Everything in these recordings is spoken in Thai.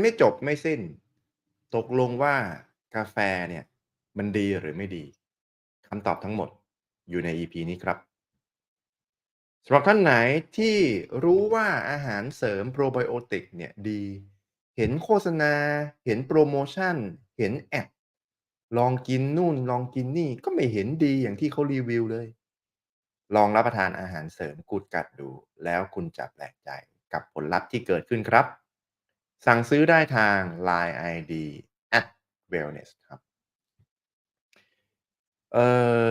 ไม่จบไม่สิ้น ตกลงว่ากาแฟเนี่ย มันดีหรือไม่ดีคำตอบทั้งหมดอยู่ใน EP นี้ครับสำหรับท่านไหนที่รู้ว่าอาหารเสริม Probiotic เนี่ยดี เห็นโฆษณา เห็นโพรโมชั่น เห็นแอดลองกินนู่นลองกินนี่ก็ไม่เห็นดีอย่างที่เขารีวิวเลย ลองรับประทานอาหารเสริม Good Gut ดู แล้วคุณจะแปลกใจกับผลลัพธ์ที่เกิดขึ้นครับ สั่งซื้อได้ทาง LINE ID @wellness ครับเอ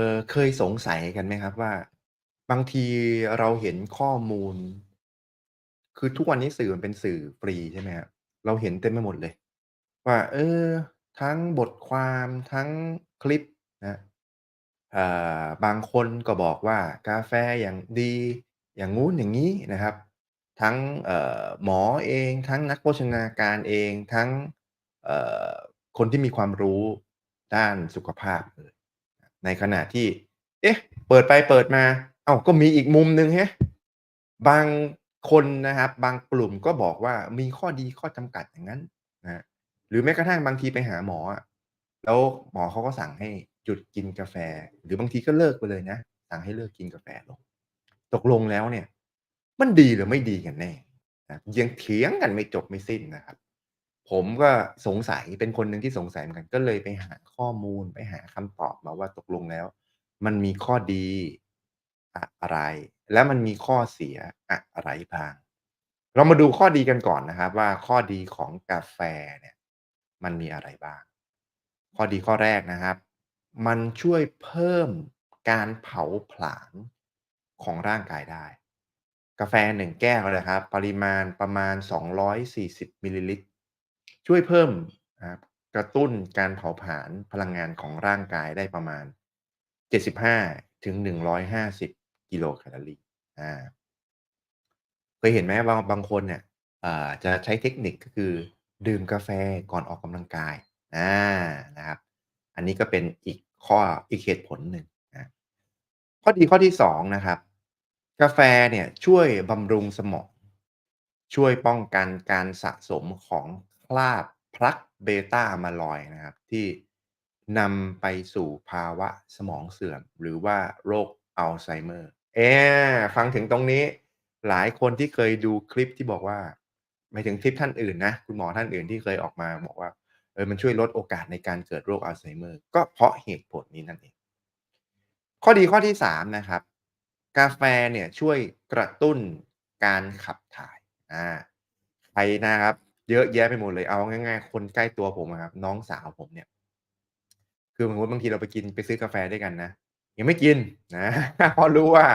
อเคยสงสัยกันไหมครับว่า บางทีเราเห็นข้อมูล คือทุกวันนี้สื่อมันเป็นสื่อฟรีใช่ไหมครับเราเห็นเต็มไปหมดเลย ว่า เออ ทั้งบทความทั้งคลิปนะอ่าบางคนก็บอกว่ากาแฟอย่างดี อย่างงู้นอย่างงี้นะครับ ทั้งหมอเอง ทั้งนักโภชนาการเอง ทั้งคนที่มีความรู้ด้านสุขภาพ ในขณะที่ เอ๊ะ เปิดไปเปิดมา เอ้าก็มีอีกมุมหนึ่งฮะบางคนนะครับ บางกลุ่มก็บอกว่ามีข้อดีข้อจำกัดอย่างงั้นนะหรือแม้กระทั่งบางทีไปหาหมอ แล้วหมอเขาก็สั่งให้หยุดกินกาแฟ หรือบางทีก็เลิกไปเลยนะ สั่งให้เลิกกินกาแฟลงตกลงแล้วเนี่ย มันดีหรือไม่ดีกันแน่นะยังเถียงกันไม่จบไม่สิ้นนะครับ ผมก็สงสัยเป็นคนหนึ่งที่สงสัยเหมือนกัน ก็เลยไปหาข้อมูลไปหาคำตอบมาว่าตกลงแล้ว มันมีข้อดีอะไร และมันมีข้อเสียอะไรบ้าง เรามาดูข้อดีกันก่อนนะครับ ว่าข้อดีของกาแฟเนี่ย มันมีอะไรบ้าง ข้อดีข้อแรกนะครับ มันช่วยเพิ่มการเผาผลาญของร่างกายได้ กาแฟ1แก้วนะครับ ปริมาณประมาณ 240มิลลิลิตรช่วยเพิ่มกระตุ้นการเผาผลาญพลังงานของร่างกายได้ประมาณ 75-150 กิโลแคลอรีอาเคยเห็นไหมบางบางคนเนี่ยจะใช้เทคนิคก็คือ ดื่มกาแฟก่อนออกกำลังกายอานะครับ อันนี้ก็เป็นอีกข้ออีกเหตุผลหนึ่งนะข้อดีข้อที่2นะครับ กาแฟเนี่ยช่วยบำรุงสมอง ช่วยป้องกันการสะสมของคราบพลักเบต้ามาลอยนะครับ ที่นำไปสู่ภาวะสมองเสื่อม หรือว่าโรคอัลไซเมอร์เอฟังถึงตรงนี้หลายคนที่เคยดูคลิปที่บอกว่าหมายถึงคลิปท่านอื่นนะ คุณหมอท่านอื่นที่เคยออกมาบอกว่าเออมันช่วยลดโอกาสในการเกิดโรคอัลไซเมอร์ ก็เพราะเหตุผลนี้นั่นเอง ข้อดีข้อที่ 3 นะครับ กาแฟเนี่ยช่วยกระตุ้นการขับถ่ายอาใครนะครับ เยอะแยะไปหมดเลยเอาง่ายๆ คนใกล้ตัวผมอะครับ น้องสาวผมเนี่ย คือสมมติบางทีเราไปกินไปซื้อกาแฟด้วยกันนะยังไม่กินนะเพราะรู้ว่า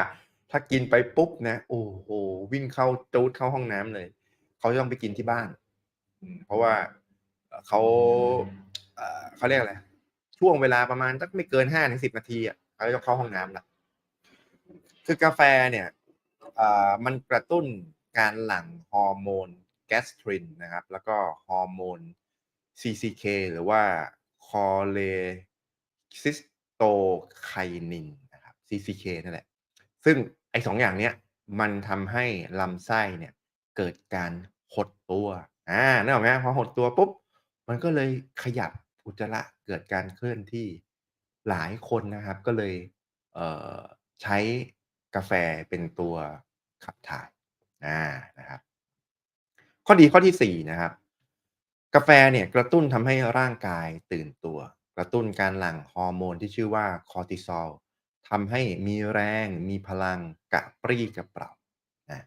ถ้ากินไปปุ๊บนะโอ้โฮวิ่งเข้าจู๊ดเข้าห้องน้ำเลยเขาต้องไปกินที่บ้านเพราะว่าเขาเขาเรียกอะไรช่วงเวลาประมาณสักไม่เกิน5-10นาทีอะเขาจะต้องเข้าห้องน้ำแล้ว คือกาแฟเนี่ยมันกระตุ้นการหลั่งฮอร์โมน Gastrin นะครับ แล้วก็ฮอร์โมน CCK หรือว่า Cholecystokinin นะครับ CCK นั่นแหละ ซึ่งไอ้2องอย่างเนี้ยมันทำให้ลำไส้เนี่ยเกิดการหดตัวอ่านึกออกไหมพอหดตัวปุ๊บ มันก็เลยขยับอุจจาระเกิดการเคลื่อนที่หลายคนนะครับ ก็เลยเใช้ กาแฟเป็นตัวขับถ่ายอานะครับ ข้อดีข้อที่4นะครับ กาแฟเนี่ยกระตุ้นทำให้ร่างกายตื่นตัว กระตุ้นการหลั่งฮอร์โมนที่ชื่อว่าคอร์ติซอลทำให้มีแรง มีพลังกระปรี้กระเปร่าอา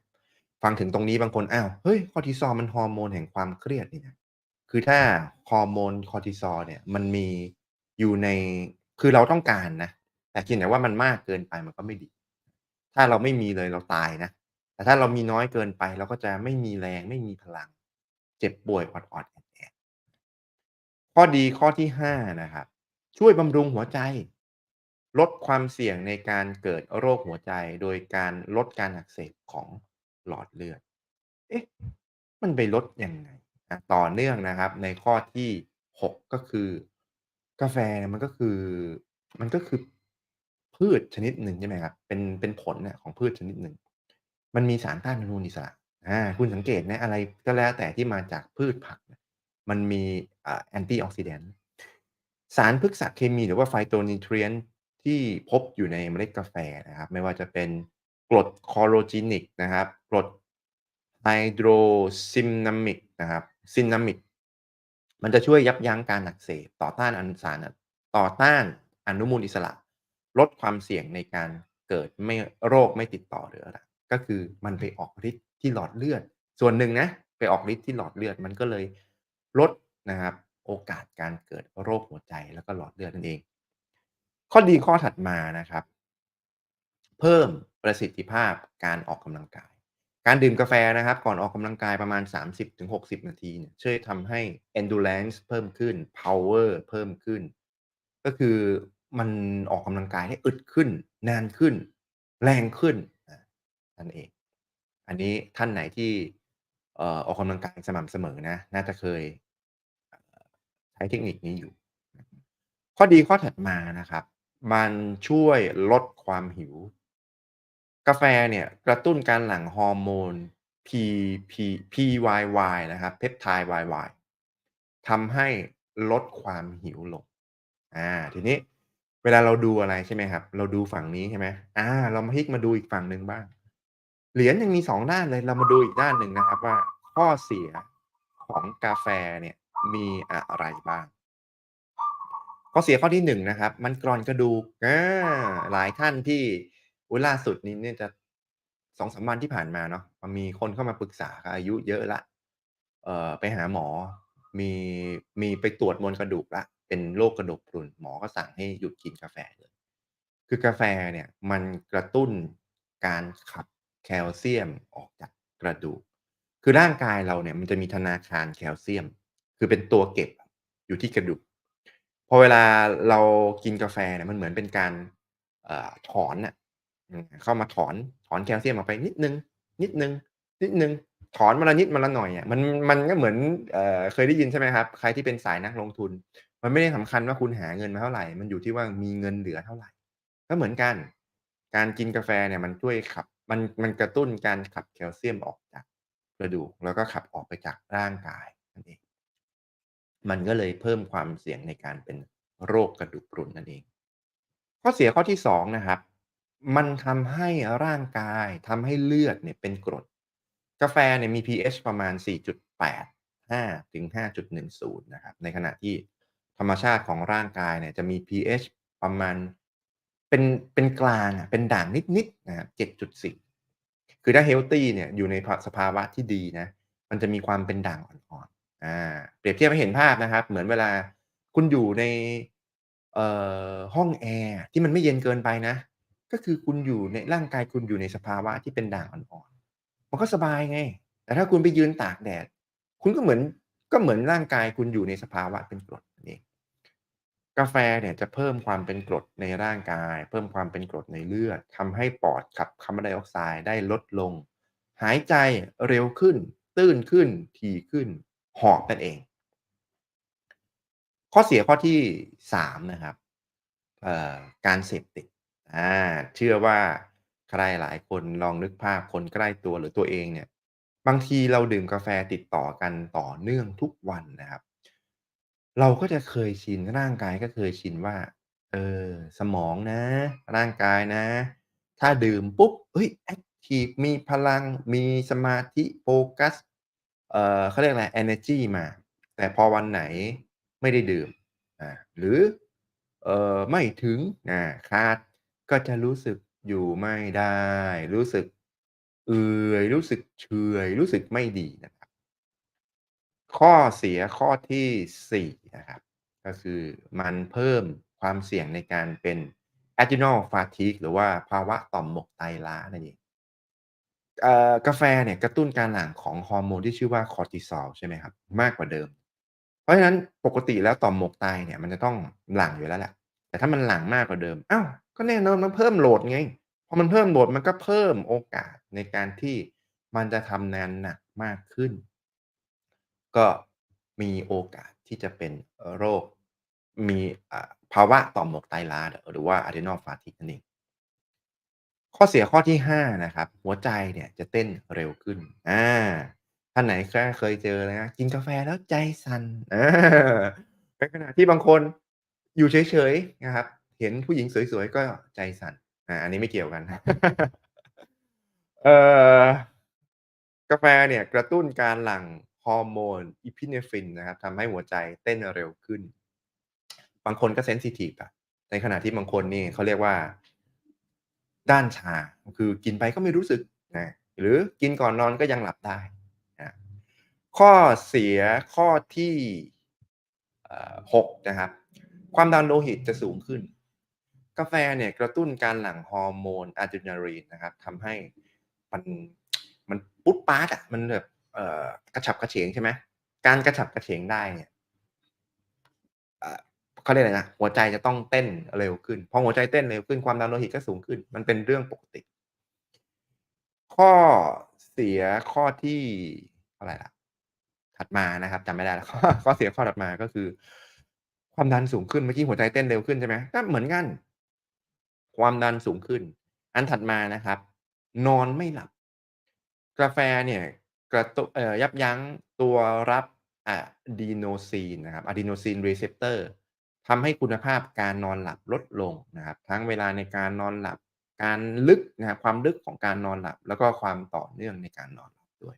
ฟังถึงตรงนี้บางคนอ้าวเฮ้ยคอร์ติซอลมันฮอร์โมนแห่งความเครียดนี่นะคือถ้าฮอร์โมนคอร์ติซอลเนี่ยมันมีอยู่ในคือเราต้องการนะแต่เพียงแต่ว่ามันมากเกินไปมันก็ไม่ดี ถ้าเราไม่มีเลยเราตายนะ แต่ถ้าเรามีน้อยเกินไป เราก็จะไม่มีแรงไม่มีพลัง เจ็บป่วยออดแอดๆข้อดีข้อที่5นะครับช่วยบำรุงหัวใจ ลดความเสี่ยงในการเกิดโรคหัวใจ โดยการลดการอักเสบของหลอดเลือด เอ๊ะ มันไปลดยังไง?อะต่อเนื่องนะครับ ในข้อที่ 6 ก็คือ กาแฟมันก็คือ มันก็คือ พืชชนิดหนึ่งใช่ไหมครับเป็นเป็นผลน่ะของพืชชนิดหนึ่ง มันมีสารต้านอนุมูลอิสระอาคุณสังเกตไหมอะไรก็แล้วแต่ที่มาจากพืชผัก มันมีอ่า Antioxidant สารพฤกษเคมีหรือว่า Phytonutrient ที่พบอยู่ในเมล็ดกาแฟนะครับ ไม่ว่าจะเป็นกรด Chlorogenic นะครับกรด Hydrocinamic นะครับ Cinnamic มันจะช่วยยับยั้งการอักเสบต่อต้านอนุสารต่อต้านอนุมูลอิสระ ลดความเสี่ยงในการเกิดไม่โรคไม่ติดต่อเรื้อรังก็คือมันไปออกฤทธิ์ที่หลอดเลือด ส่วนหนึ่งนะไปออกฤทธิ์ที่หลอดเลือดมันก็เลยลดนะครับโอกาสการเกิดโรคหัวใจแล้วก็หลอดเลือดนั่นเอง ข้อดีข้อถัดมานะครับ เพิ่มประสิทธิภาพการออกกำลังกาย การดื่มกาแฟนะครับ ก่อนออกกำลังกายประมาณ 30-60 นาทีเนี่ยช่วยทำให้ endurance เพิ่มขึ้น power เพิ่มขึ้น ก็คือ มันออกกำลังกายได้อึดขึ้น นานขึ้น แรงขึ้นนั่นเอง อันนี้ท่านไหนที่เออออกกำลังกายสม่ำเสมอนะ น่าจะเคยใช้เทคนิคนี้อยู่ ข้อดีข้อถัดมานะครับ มันช่วยลดความหิว กาแฟเนี่ยกระตุ้นการหลั่งฮอร์โมน PP PYY นะครับ Peptide YY ทำให้ลดความหิวลง อ่า ทีนี้ เวลาเราดูอะไรใช่ไหมครับ เราดูฝั่งนี้ใช่ไหมอ่า เรามาพลิกมาดูอีกฝั่งหนึ่งบ้าง เหรียญยังมี2ด้านเลย เรามาดูอีกด้านหนึ่งนะครับ ว่าข้อเสียของกาแฟเนี่ยมีอะไรบ้าง ข้อเสียข้อที่1นะครับ มันกร่อนกระดูกอาหลายท่านที่อุล่าสุดนี้เนี่ยจะ2-3วันที่ผ่านมาเนาะมันมีคนเข้ามาปรึกษาอายุเยอะล้วเอ่อไปหาหมอ มีมีไปตรวจมวลกระดูกล้ว เป็นโรคกระดูกพรุนหมอก็สั่งให้หยุดกินกาแฟเลย คือกาแฟเนี่ยมันกระตุ้นการขับแคลเซียมออกจากกระดูก คือร่างกายเราเนี่ยมันจะมีธนาคารแคลเซียม คือเป็นตัวเก็บอยู่ที่กระดูก พอเวลาเรากินกาแฟเนี่ยมันเหมือนเป็นการอถอนน่ะเข้ามาถอนถอนแคลเซียมออกไปนิดนึง นิดนึง นิดนึง ถอนมาละนิดมาละหน่อยอะมันมันก็เหมือนเอเคยได้ยินใช่ไหมครับ ใครที่เป็นสายนักลงทุน มันไม่ได้สำคัญว่าคุณหาเงินมาเท่าไหร่ มันอยู่ที่ว่ามีเงินเหลือเท่าไหร่ ก็เหมือนกัน การกินกาแฟเนี่ยมันช่วยขับ มันมันกระตุ้นการขับแคลเซียมออกจากกระดูกแล้วก็ขับออกไปจากร่างกายนั่นเอง มันก็เลยเพิ่มความเสี่ยงในการเป็นโรคกระดูกพรุนนั่นเอง ข้อเสียข้อที่2นะครับ มันทำให้ร่างกายทำให้เลือดเนี่ยเป็นกรด กาแฟเนี่ยมี pH ประมาณ 4.85ถึง5.10 นะครับ ในขณะที่ ธรรมชาติของร่างกายเนี่ยจะมี pH ประมาณเป็นเป็นกลางอะเป็นด่างนิดๆนะครับ7.4คือถ้าเฮลทีเนี่ยอยู่ในสภาวะที่ดีนะมันจะมีความเป็นด่างอ่อนๆอ่าเปรียบเทียบให้เห็นภาพนะครับ เหมือนเวลาคุณอยู่ในเอ่อห้องแอร์ที่มันไม่เย็นเกินไปนะ ก็คือคุณอยู่ในร่างกายคุณอยู่ในสภาวะที่เป็นด่างอ่อนๆมันก็สบายไง แต่ถ้าคุณไปยืนตากแดด คุณก็เหมือนก็เหมือนร่างกายคุณอยู่ในสภาวะเป็นกรด กาแฟเนี่ยจะเพิ่มความเป็นกรดในร่างกาย เพิ่มความเป็นกรดในเลือดทำให้ปอดขับคาร์บอนไดออกไซด์ได้ลดลง หายใจเร็วขึ้น ตื้นขึ้น ถี่ขึ้น หอบนั่นเอง ข้อเสียข้อที่ 3 นะครับการเสพติดเชื่อว่าใครหลายคนลองนึกภาพคนใกล้ตัวหรือตัวเองเนี่ย บางทีเราดื่มกาแฟติดต่อกันต่อเนื่องทุกวันนะครับ เราก็จะเคยชิน ร่างกายก็เคยชินว่า เออ สมองนะ ร่างกายนะ ถ้าดื่มปุ๊บเฮ้ยแอ็กทิฟมีพลังมีสมาธิโฟกัส เอ่อเขาเรียกอะไรเอเนจีมา แต่พอวันไหนไม่ได้ดื่มอาหรือ เอ่อไม่ถึงอาขาดก็จะรู้สึกอยู่ไม่ได้ รู้สึก เอื่อยรู้สึกเฉื่อยรู้สึกไม่ดีนะ ข้อเสียข้อที่4นะครับก็คือมันเพิ่มความเสี่ยงในการเป็น adrenal fatigue หรือว่าภาวะต่อมหมกไตล้านั่นเองกาแฟเนี่ยกระตุ้นการหลั่งของฮอร์โมนที่ชื่อว่าคอร์ติซอลใช่ไหมครับ มากกว่าเดิม เพราะฉะนั้นปกติแล้วต่อมหมวกไตเนี่ยมันจะต้องหลั่งอยู่แล้วแหละแต่ถ้ามันหลั่งมากกว่าเดิมอ้าวก็แน่นอนมันเพิ่มโหลดไงพอมันเพิ่มโหลดมันก็เพิ่มโอกาสในการที่มันจะทำงานหนักมากขึ้น ก็มีโอกาสที่จะเป็นโรค มีภาวะต่อมหมวกไตล้าหรือว่า adrenal fatigue นั่นเองข้อเสียข้อที่ 5 นะครับ หัวใจเนี่ยจะเต้นเร็วขึ้นอ่าท่านไหนแค่เคยเจอนะกินกาแฟแล้วใจสั่นอาในขณะที่บางคนอยู่เฉยๆนะครับ เห็นผู้หญิงสวยๆ ก็ใจสั่นอ่าอันนี้ไม่เกี่ยวกันเอ่อกาแฟเนี่ยกระตุ้นการหลั่ง ฮอร์โมน Epinephrine นะครับทำให้หัวใจเต้นเร็วขึ้น บางคนก็เซนซิทิฟอะในขณะที่บางคนนี่เขาเรียกว่า ด้านชา คือกินไปก็ไม่รู้สึกนะหรือกินก่อนนอนก็ยังหลับได้นะข้อเสียข้อที่เอ่อ6นะครับ ความดันโลหิตจะสูงขึ้น กาแฟเนี่ยกระตุ้นการหลั่งฮอร์โมนอะดรีนาลีนนะครับทำให้มันมันปุ๊ดป๊าดอะมันแบบ กระฉับกระเฉงใช่ไหมการกระฉับกระเฉงได้เนี่ยเขาเรียกอะไรนะหัวใจจะต้องเต้นเร็วขึ้นพอหัวใจเต้นเร็วขึ้นความดันโลหิตก็สูงขึ้น มันเป็นเรื่องปกติ ข้อเสียข้อที่อะไรล่ะ ถัดมานะครับจำไม่ได้แล้วข้อเสียข้อถัดมาก็คือ ความดันสูงขึ้นเมื่อกี้หัวใจเต้นเร็วขึ้นใช่ไหมก็เหมือนกัน ความดันสูงขึ้น อันถัดมานะครับ นอนไม่หลับ กาแฟเนี่ย กระตุเอ่อยับยั้งตัวรับอะดีโนซีนนะครับ Adenosine Receptor ทำให้คุณภาพการนอนหลับลดลงนะครับ ทั้งเวลาในการนอนหลับ การลึกนะครับความลึกของการนอนหลับ แล้วก็ความต่อเนื่องในการนอนหลับด้วย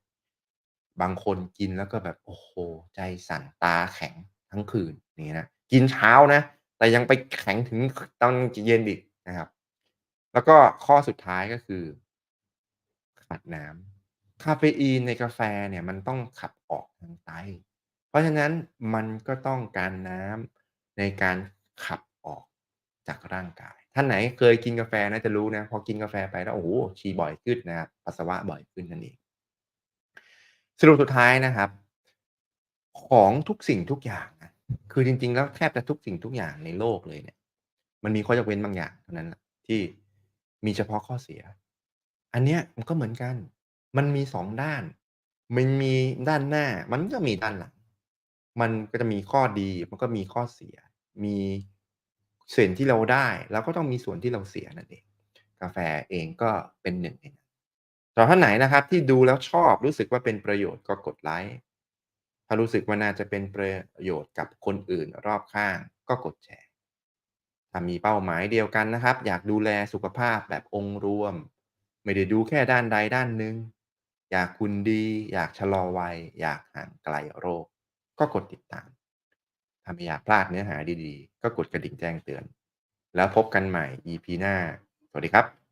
บางคนกินแล้วก็แบบโอ้โฮใจสั่นตาแข็งทั้งคืนอย่นะกินเช้านะ แต่ยังไปแข็งถึงตอนเย็นอีกนะครับ แล้วก็ข้อสุดท้ายก็คือ ขาดน้ำ กาเฟอีนในกาแฟเนี่ยมันต้องขับออกทางไต เพราะฉะนั้นมันก็ต้องการน้ำในการขับออกจากร่างกาย ท่านไหนเคยกินกาแฟน่าจะรู้นะ พอกินกาแฟไปแล้วโอ้โฮฉี่บ่อยขึ้นนะครับปัสสาวะบ่อยขึ้นนั่นเองสรุปสุดท้ายนะครับ ของทุกสิ่งทุกอย่างนะคือจริง ๆ แล้วแทบจะทุกสิ่งทุกอย่างในโลกเลยเนี่ย มันมีข้อยกเว้นบางอย่างเท่านั้นแหละที่มีเฉพาะข้อเสีย อันเนี้ยมันก็เหมือนกัน มันมี 2 ด้าน มันมีด้านหน้า มันก็มีด้านหลัง มันก็จะมีข้อดี มันก็มีข้อเสีย มีส่วนที่เราได้ แล้วก็ต้องมีส่วนที่เราเสียนั่นเอง กาแฟเองก็เป็นหนึ่งในนั้นสำหรับท่านไหนนะครับที่ดูแล้วชอบรู้สึกว่าเป็นประโยชน์ก็กดไลก์ถ้ารู้สึกว่าน่าจะเป็นประโยชน์กับคนอื่นรอบข้างก็กดแชร์ ถ้ามีเป้าหมายเดียวกันนะครับ อยากดูแลสุขภาพแบบองค์รวม ไม่ได้ดูแค่ด้านใดด้านหนึ่ง อยากคุณดี อยากชะลอวัย อยากห่างไกลโรค ก็กดติดตาม ถ้าไม่อยากพลาดเนื้อหาดีๆ ก็กดกระดิ่งแจ้งเตือน แล้วพบกันใหม่ EP หน้า สวัสดีครับ